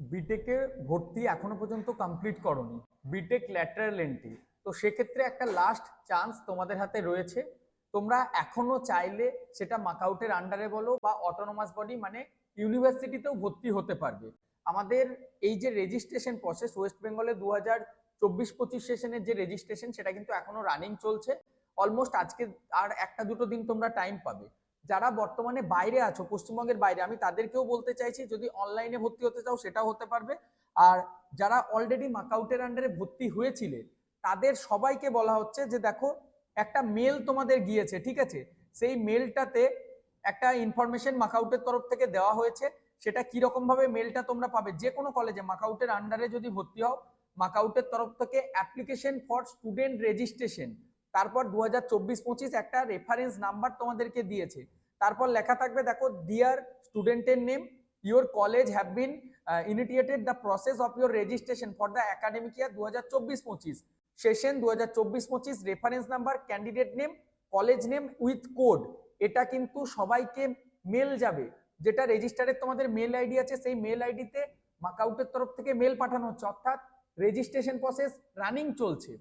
বিটেকে ভর্তি এখনও পর্যন্ত কমপ্লিট করনি। বিটেক ল্যাটারাল এন্ট্রি তো সেক্ষেত্রে একটা লাস্ট চান্স তোমাদের হাতে রয়েছে। তোমরা এখনও চাইলে সেটা মাকআউটের আন্ডারে বলো বা অটোনোমাস বডি মানে ইউনিভার্সিটিতেও ভর্তি হতে পারবে। আমাদের এই যে রেজিস্ট্রেশন প্রসেস ওয়েস্ট বেঙ্গলে দু হাজার চব্বিশ পঁচিশ সেশনের যে রেজিস্ট্রেশন সেটা কিন্তু এখনও রানিং চলছে। অলমোস্ট আজকে আর একটা দুটো দিন তোমরা টাইম পাবে। যারা বর্তমানে বাইরে আছো, পশ্চিমবঙ্গের বাইরে, আমি তাদেরকেও বলতে চাইছি, যদি অনলাইনে ভর্তি হতে চাও, সেটাও হতে পারবে। আর যারা অলরেডি মাকআউটের আন্ডারে ভর্তি হয়েছিলে, তাদের সবাইকে বলা হচ্ছে যে, দেখো, একটা মেল তোমাদের গিয়েছে, ঠিক আছে? সেই মেলটাতে একটা ইনফরমেশন মাকআউটের তরফ থেকে দেওয়া হয়েছে। সেটা কি রকম ভাবে মেলটা তোমরা পাবে? যে কোনো কলেজে মাকআউটের আন্ডারে যদি ভর্তি হও মাকআউটের তরফ থেকে অ্যাপ্লিকেশন ফর স্টুডেন্ট রেজিস্ট্রেশন তারপর দু হাজার চব্বিশ পঁচিশ একটা রেফারেন্স নাম্বার তোমাদেরকে দিয়েছে। তারপর লেখা থাকবে, দেখো ডিয়ার স্টুডেন্টের name your college have been initiated the process of your registration for the academic year দু হাজার চব্বিশ পঁচিশ। সেশন দু হাজার চব্বিশ পঁচিশ reference number candidate name college name with code এটা কিন্তু সবাইকে মেল যাবে। যেটা রেজিস্টারের তোমাদের মেল আইডি আছে, সেই মেল আইডিতে মাকআউটের তরফ থেকে মেল পাঠানো হচ্ছে। অর্থাৎ রেজিস্ট্রেশন প্রসেস রানিং চলছে।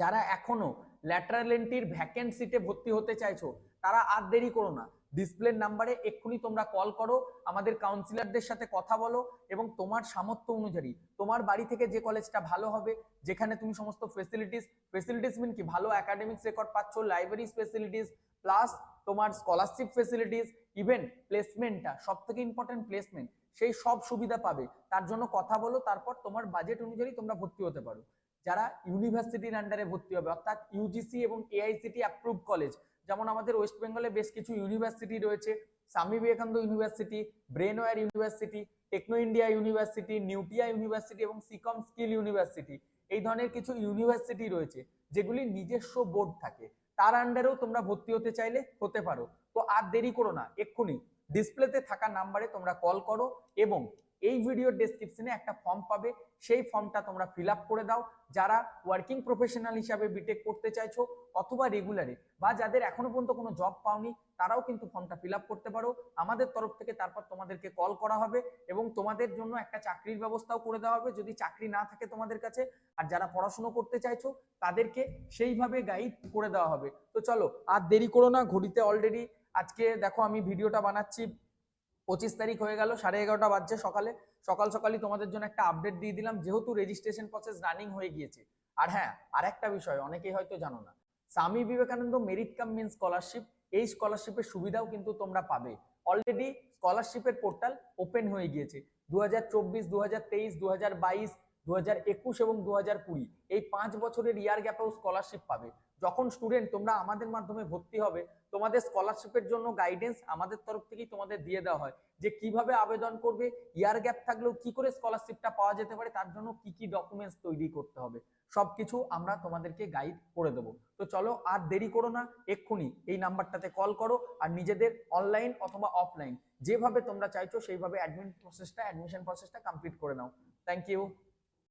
যারা এখনও ল্যাটারাল এন্ট্রির ভ্যাকেন্ট সিটে ভর্তি হতে চাইছো, তারা আর দেরি করো না। ডিসপ্লের নাম্বারে এক্ষুনি তোমরা কল করো, আমাদের কাউন্সিলরদের সাথে কথা বলো এবং তোমার সামর্থ্য অনুযায়ী তোমার বাড়ি থেকে যে কলেজটা ভালো হবে, যেখানে তুমি সমস্ত ফেসিলিটিস ফেসিলিটিস মিন কি? ভালো একাডেমিক্স রেকর্ড পাচ্ছ লাইব্রেরি ফেসিলিটিস প্লাস তোমার স্কলারশিপ ফেসিলিটিস ইভেন প্লেসমেন্টটা সব থেকে ইম্পর্টেন্ট প্লেসমেন্ট সেই সব সুবিধা পাবে। তার জন্য কথা বলো, তারপর তোমার বাজেট অনুযায়ী তোমরা ভর্তি হতে পারো। যারা ইউনিভার্সিটির আন্ডারে ভর্তি হবে, অর্থাৎ ইউজিসি এবং এআইসিটি অ্যাপ্রুভ কলেজ যেমন আমাদের ওয়েস্ট বেঙ্গলে বেশ কিছু ইউনিভার্সিটি রয়েছে। Swami Vivekananda university Brainware university Techno India university Neotia university এবং সিকম স্কিল ইউনিভার্সিটি এই ধরনের কিছু ইউনিভার্সিটি রয়েছে, যেগুলি নিজস্ব বোর্ড থাকে। তার আন্ডারেও তোমরা ভর্তি হতে চাইলে হতে পারো। তো আর দেরি করো না, এক্ষুনি। ডিসপ্লেতে থাকা নাম্বারে তোমরা কল করো এবং এই ভিডিওর ডেসক্রিপশনে একটা ফর্ম পাবে। সেই ফর্মটা তোমরা ফিল করে দাও। যারা ওয়ার্কিং প্রফেশনাল হিসাবে বিটেক করতে চাইছো অথবা রেগুলারে বা যাদের এখনও পর্যন্ত কোনো জব পাওনি, তারাও কিন্তু ফর্মটা ফিল করতে পারো। আমাদের তরফ থেকে তারপর তোমাদেরকে কল করা হবে এবং তোমাদের জন্য একটা চাকরির ব্যবস্থাও করে দেওয়া হবে যদি চাকরি না থাকে তোমাদের কাছে। আর যারা পড়াশুনো করতে চাইছো, তাদেরকে সেইভাবে গাইড করে দেওয়া হবে। তো চলো, আর দেরি করো না, ঘড়িতে অলরেডি আজকে দেখো আমি ভিডিওটা বানাচ্ছি পঁচিশ তারিখ হয়ে গেল, সাড়ে এগারোটা বাজছে সকালে। সকাল সকালই তোমাদের জন্য একটা আপডেট দিয়ে দিলাম, যেহেতু রেজিস্ট্রেশন প্রসেস রানিং হয়ে গিয়েছে। আর হ্যাঁ আর একটা বিষয়, অনেকেই হয়তো জানো না। Swami Vivekananda merit cum means scholarship এই স্কলারশিপের সুবিধাও কিন্তু তোমরা পাবে। অলরেডি স্কলারশিপের পোর্টাল ওপেন হয়ে গিয়েছে। দু হাজার চব্বিশ দু হাজার তেইশ দু হাজার বাইশ দু হাজার একুশ এবং দু হাজার কুড়ি, এই পাঁচ বছরের ইয়ার গ্যাপেও স্কলারশিপ পাবে। যখন স্টুডেন্ট তোমরা আমাদের মাধ্যমে ভর্তি হবে, তোমাদের স্কলারশিপের জন্য গাইডেন্স আমাদের তরফ থেকেই তোমাদের দিয়ে দেওয়া হয় যে কীভাবে আবেদন করবে ইয়ার গ্যাপ থাকলেও কি করে স্কলারশিপটা পাওয়া যেতে পারে, তার জন্য কি কি ডকুমেন্টস তৈরি করতে হবে, সবকিছু আমরা তোমাদেরকে গাইড করে দেবো। তো চলো আর দেরি করো না, এক্ষুনি এই নাম্বারটাতে কল করো আর নিজেদের অনলাইন অথবা অফলাইন যেভাবে তোমরা চাইছো সেইভাবে অ্যাডমিন প্রসেসটা অ্যাডমিশন প্রসেসটা কমপ্লিট করে নাও। Thank you